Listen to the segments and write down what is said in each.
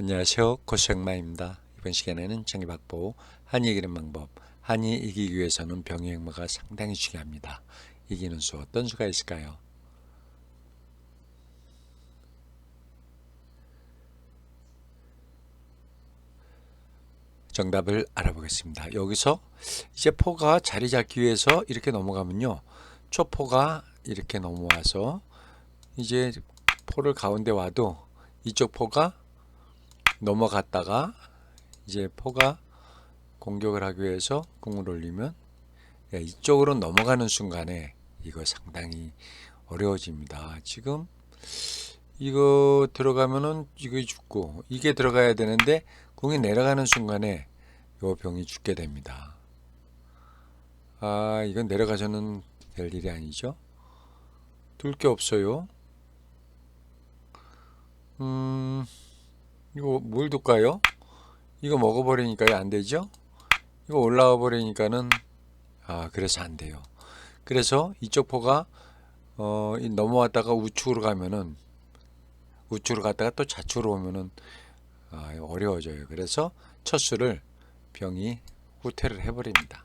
안녕하세요. 고생마입니다. 이번 시간에는 정의박보 한이 이기는 방법 한이 이기기 위해서는 병의 행마가 상당히 중요합니다. 이기는 수 어떤 수가 있을까요? 정답을 알아보겠습니다. 여기서 이제 포가 자리 잡기 위해서 이렇게 넘어가면요. 초포가 이렇게 넘어와서 이제 포를 가운데 와도 이쪽 포가 넘어갔다가 이제 포가 공격을 하기 위해서 공을 올리면 예, 이쪽으로 넘어가는 순간에 이거 상당히 어려워집니다. 지금 이거 들어가면은 이거 죽고 이게 들어가야 되는데 공이 내려가는 순간에 요 병이 죽게 됩니다. 아 이건 내려가서는 될 일이 아니죠. 둘 게 없어요. 음 이거 뭘 둘까요? 이거 먹어버리니까요 안 되죠? 이거 올라와 버리니까는 아 그래서 안 돼요. 그래서 이쪽 포가 어, 이 넘어왔다가 우측으로 가면은 우측으로 갔다가 또 좌측으로 오면은 아, 어려워져요. 그래서 첫 수를 병이 후퇴를 해버립니다.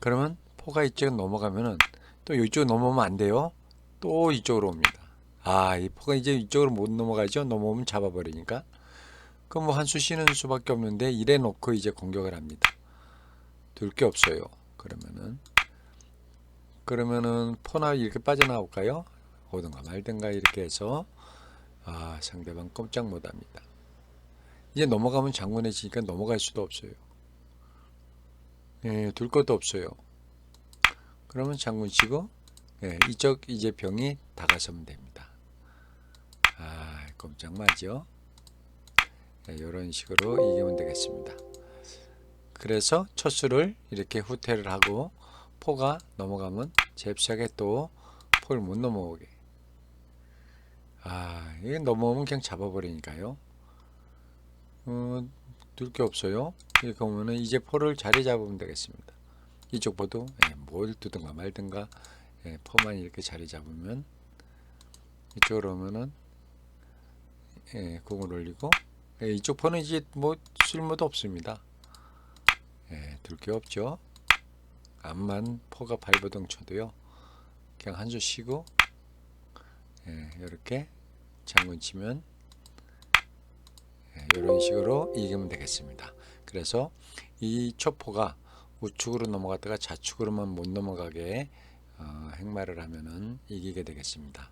그러면 포가 이쪽 넘어가면은 또 이쪽 넘어오면 안 돼요. 또 이쪽으로 옵니다. 아, 이 포가 이제 이쪽으로 못 넘어가죠. 넘어오면 잡아버리니까. 그럼 뭐 한 수 쉬는 수밖에 없는데 이래 놓고 이제 공격을 합니다. 둘 게 없어요. 그러면은 그러면은 포나 이렇게 빠져나올까요? 오든가 말든가 이렇게 해서 아 상대방 꼼짝 못합니다. 이제 넘어가면 장군해지니까 넘어갈 수도 없어요. 예, 둘 것도 없어요. 그러면 장군 치고 예, 이쪽 이제 병이 다가서면 됩니다. 아 꼼짝 마죠. 네, 이런 식으로 이기면 되겠습니다. 그래서 첫 수를 이렇게 후퇴를 하고 포가 넘어가면 잽싸게 또 포를 못 넘어오게. 아, 이게 넘어오면 그냥 잡아버리니까요. 어, 둘게 없어요. 이렇게 보면은 이제 포를 자리 잡으면 되겠습니다. 이쪽 포도 예, 뭘 두든가 말든가 예, 포만 이렇게 자리 잡으면 이쪽으로 오면은 예, 공을 올리고 예, 이쪽 포는 이제 뭐 쓸모도 없습니다. 예, 둘게 없죠. 암만 포가 발버둥 쳐도요. 그냥 한수 쉬고 예, 이렇게 장군 치면 예, 이런 식으로 이기면 되겠습니다. 그래서 이 초포가 우측으로 넘어갔다가 좌측으로만 못 넘어가게 어, 행마를 하면은 이기게 되겠습니다.